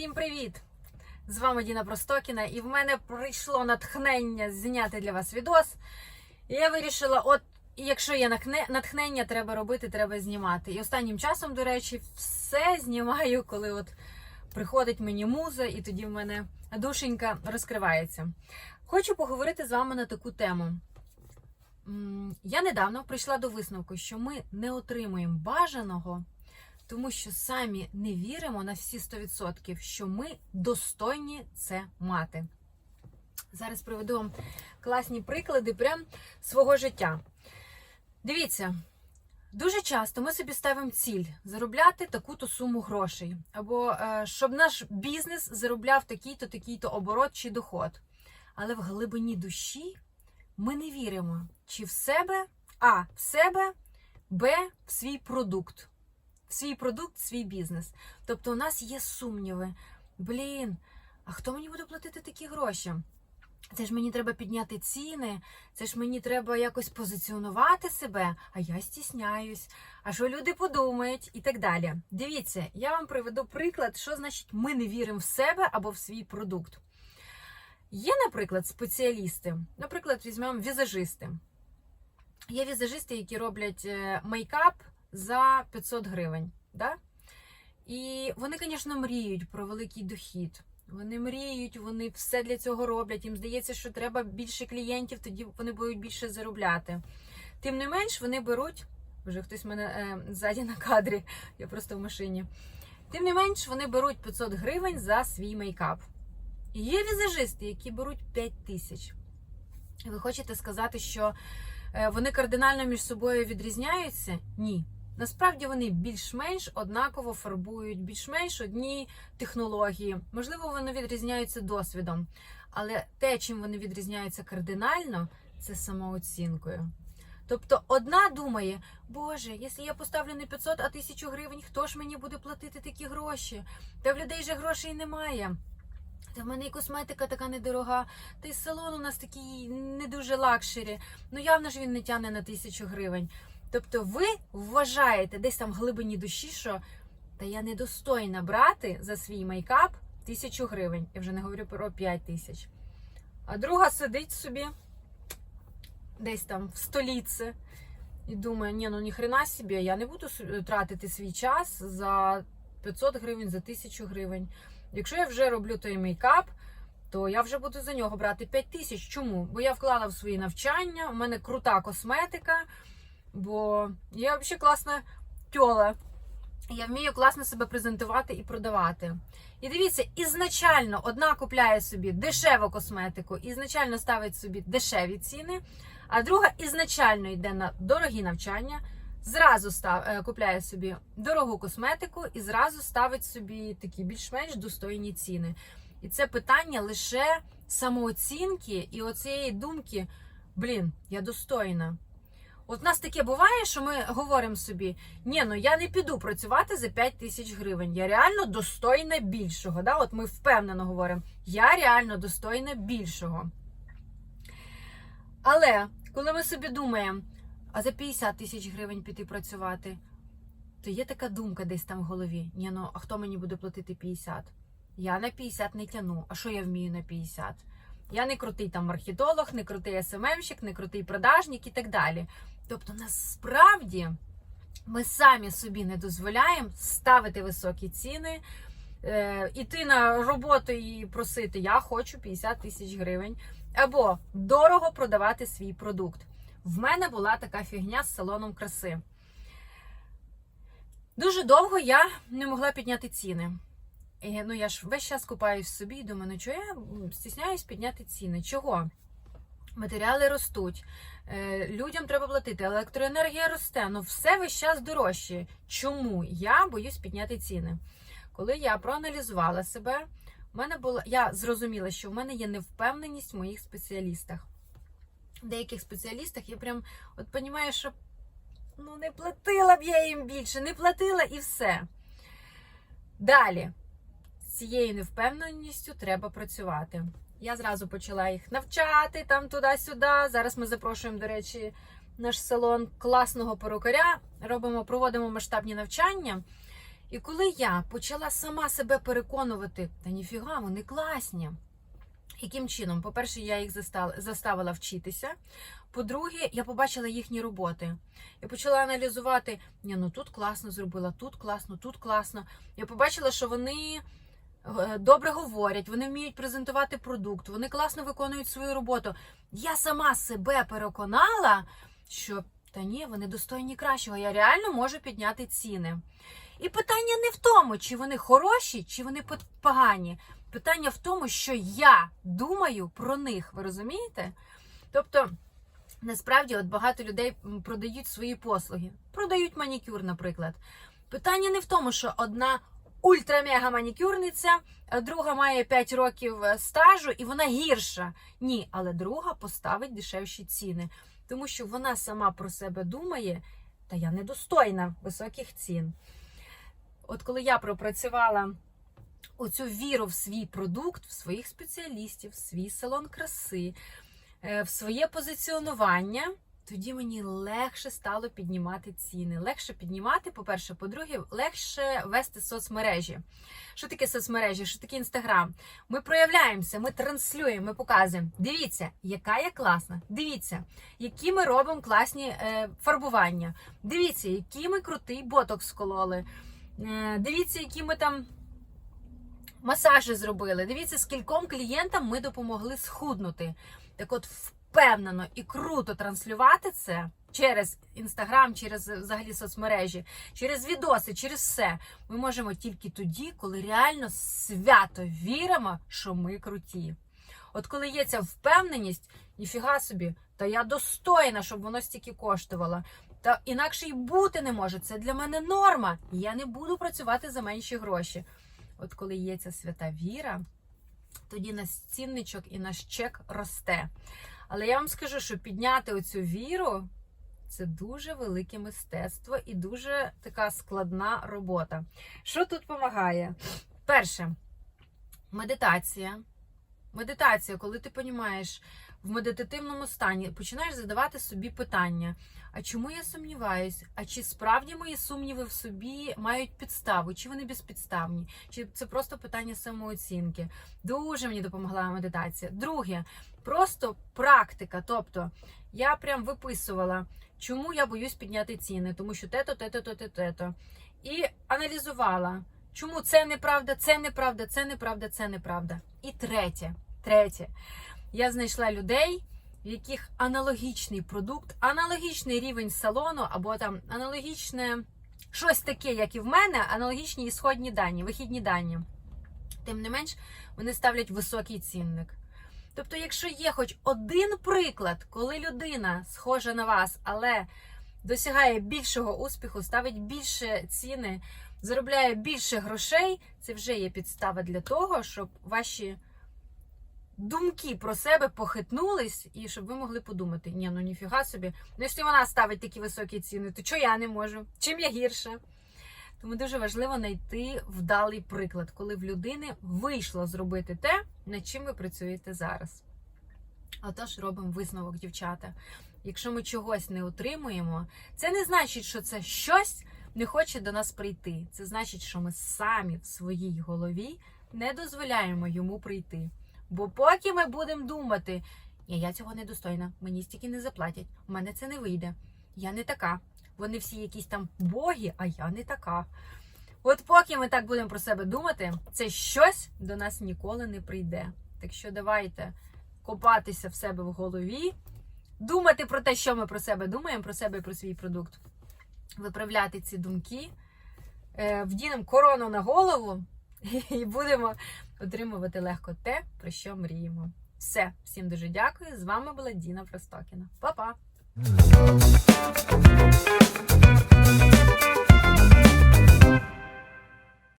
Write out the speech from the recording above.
Всім привіт! З вами Діна Простокіна, і в мене прийшло натхнення зняти для вас відос. І я вирішила, от якщо є натхнення, треба робити, треба знімати. І останнім часом, до речі, все знімаю, коли от приходить мені муза, і тоді в мене душенька розкривається. Хочу поговорити з вами на таку тему. Я недавно прийшла до висновку, що ми не отримуємо бажаного тому що самі не віримо на всі 100%, що ми достойні це мати. Зараз приведу вам класні приклади прям свого життя. Дивіться, дуже часто ми собі ставимо ціль заробляти таку-то суму грошей, або е, щоб наш бізнес заробляв такий-то, такий-то оборот чи доход. Але в глибині душі ми не віримо, чи в себе, а в себе, б в свій продукт свій продукт, свій бізнес. Тобто у нас є сумніви. Блін, а хто мені буде платити такі гроші? Це ж мені треба підняти ціни, це ж мені треба якось позиціонувати себе, а я стісняюсь, а що люди подумають і так далі. Dивіться, я вам приведу приклад, що значить ми не віримо в себе або в свій продукт. Є, наприклад, спеціалісти, наприклад, візьмемо візажисти. Є візажисти, які роблять е, мейкап за 500 гривень. Да? І вони, звісно, мріють про великий дохід. Вони мріють, вони все для цього роблять. Їм здається, що треба більше клієнтів, тоді вони будуть більше заробляти. Тим не менш, вони беруть. Вже хтось мене е, ззаді на кадрі, я просто в машині. Тим не менш, вони беруть 500 гривень за свій мейкап. І є візажисти, які беруть 5 тисяч. Ви хочете сказати, що е, вони кардинально між собою відрізняються? Ні. Насправді вони більш-менш однаково фарбують, більш-менш одні технології. Можливо, вони відрізняються досвідом, але те, чим вони відрізняються кардинально, це самооцінкою. Тобто одна думає, Боже, якщо я поставлю не 500, а 1000 гривень, хто ж мені буде платити такі гроші? Та в людей же грошей немає. Та в мене і косметика така недорога, та й салон у нас такий не дуже лакшері. Ну явно ж він не тягне на тисячу гривень. Тобто ви вважаєте десь там в глибині душі, що та я недостойна брати за свій мейкап тисячу гривень. Я вже не говорю про 5 тисяч. А друга сидить собі десь там в століці і думає, ні, ну ніхрена собі, я не буду тратити свій час за 500 гривень, за 1000 гривень. Якщо я вже роблю той мейкап, то я вже буду за нього брати 5 тисяч. Чому? Бо я вклала в свої навчання, у мене крута косметика. Бо я взагалі класна тьола. Я вмію класно себе презентувати і продавати. І дивіться, ізначально одна купляє собі дешеву косметику, ізначально ставить собі дешеві ціни, а друга ізначально йде на дорогі навчання, зразу став, е, купляє собі дорогу косметику і зразу ставить собі такі більш-менш достойні ціни. І це питання лише самооцінки і оцієї думки: блін, я достойна. От в нас таке буває, що ми говоримо собі: ні, ну я не піду працювати за 5 тисяч гривень. Я реально достойна більшого. Да? От ми впевнено говоримо, я реально достойна більшого. Але коли ми собі думаємо, а за 50 тисяч гривень піти працювати, то є така думка десь там в голові: ні, ну а хто мені буде платити 50? Я на 50 не тяну. А що я вмію на 50? Я не крутий там маркетолог, не крутий СММщик, не крутий продажник і так далі. Тобто, насправді ми самі собі не дозволяємо ставити високі ціни, е, іти на роботу і просити Я хочу 50 тисяч гривень, або дорого продавати свій продукт. В мене була така фігня з салоном краси. Дуже довго я не могла підняти ціни. І, ну, я ж весь час купаюсь собі і думаю, ну чого я стісняюсь підняти ціни? Чого? Матеріали ростуть, е, людям треба платити, електроенергія росте, ну все весь час дорожче. Чому я боюсь підняти ціни? Коли я проаналізувала себе, в мене було, я зрозуміла, що в мене є невпевненість в моїх спеціалістах. В деяких спеціалістах я прям от розумію, що ну не платила б я їм більше, не платила і все. Далі цією невпевненістю треба працювати. Я зразу почала їх навчати там туди-сюди. Зараз ми запрошуємо, до речі, наш салон класного перукаря. Робимо, проводимо масштабні навчання. І коли я почала сама себе переконувати, та ніфіга, вони класні. Яким чином? По-перше, я їх заставила вчитися. По-друге, я побачила їхні роботи. Я почала аналізувати: ні, ну тут класно зробила, тут класно, тут класно. Я побачила, що вони добре говорять, вони вміють презентувати продукт, вони класно виконують свою роботу. Я сама себе переконала, що та ні, вони достойні кращого. Я реально можу підняти ціни. І питання не в тому, чи вони хороші, чи вони погані. Питання в тому, що я думаю про них. Ви розумієте? Тобто, насправді, от багато людей продають свої послуги, продають манікюр, наприклад. Питання не в тому, що одна ультра-мега манікюрниця, друга має 5 років е, стажу і вона гірша. Ні, але друга поставить дешевші ціни, тому що вона сама про себе думає, та я недостойна високих цін. От коли я пропрацювала оцю віру в свій продукт, в своїх спеціалістів, в свій салон краси, е, в своє позиціонування, тоді мені легше стало піднімати ціни. Легше піднімати, по-перше, по-друге, легше вести соцмережі. Що таке соцмережі? Що таке інстаграм? Ми проявляємося, ми транслюємо, ми показуємо. Дивіться, яка я класна. Дивіться, які ми робимо класні е, фарбування. Дивіться, який ми крутий ботокс скололи. Е, Дивіться, які ми там масажі зробили. Дивіться, скільком клієнтам ми допомогли схуднути. Так от, впевнено і круто транслювати це через інстаграм, через е, взагалі соцмережі, через відоси, через все. Ми можемо тільки тоді, коли реально свято віримо, що ми круті. От коли є ця впевненість, ніфіга собі, та я достойна, щоб воно стільки коштувало. Та інакше й бути не може. Це для мене норма. Я не буду працювати за менші гроші. От коли є ця свята віра, тоді наш цінничок і наш чек росте. Але я вам скажу, що підняти оцю віру це дуже велике мистецтво і дуже така складна робота. Що тут допомагає? Перше, медитація. Медитація, коли ти розумієш, в медитативному стані починаєш задавати собі питання: а чому я сумніваюсь? А чи справді мої сумніви в собі мають підставу? Чи вони безпідставні? Чи це просто питання самооцінки? Дуже мені допомогла медитація. Друге, просто практика. Тобто я прям виписувала, чому я боюсь підняти ціни, тому що те-то, те-то, те-то, те-то. І аналізувала. Чому це неправда, це неправда, це неправда, це неправда. І третє, третє, я знайшла людей, в яких аналогічний продукт, аналогічний рівень салону, або там аналогічне щось таке, як і в мене, аналогічні ісходні дані, вихідні дані. Тим не менш, вони ставлять високий цінник. Тобто, якщо є хоч один приклад, коли людина схожа на вас, але досягає більшого успіху, ставить більше ціни, заробляє більше грошей, це вже є підстава для того, щоб ваші думки про себе похитнулись, і щоб ви могли подумати: ні, ну ніфіга собі, ну якщо вона ставить такі високі ціни, то чого я не можу? Чим я гірша? Тому дуже важливо знайти вдалий приклад, коли в людини вийшло зробити те, над чим ви працюєте зараз. Отож, робимо висновок, дівчата. Якщо ми чогось не отримуємо, це не значить, що це щось не хоче до нас прийти. Це значить, що ми самі в своїй голові не дозволяємо йому прийти. Бо поки ми будемо думати, ні, я цього не достойна, мені стільки не заплатять, у мене це не вийде, я не така. Вони всі якісь там боги, а я не така. От поки ми так будемо про себе думати, це щось до нас ніколи не прийде. Так що давайте копатися в себе в голові, думати про те, що ми про себе думаємо, про себе і про свій продукт, виправляти ці думки, е, вдінемо корону на голову і будемо отримувати легко те, про що мріємо. Все, всім дуже дякую. З вами була Діна Простокіна. Па-па!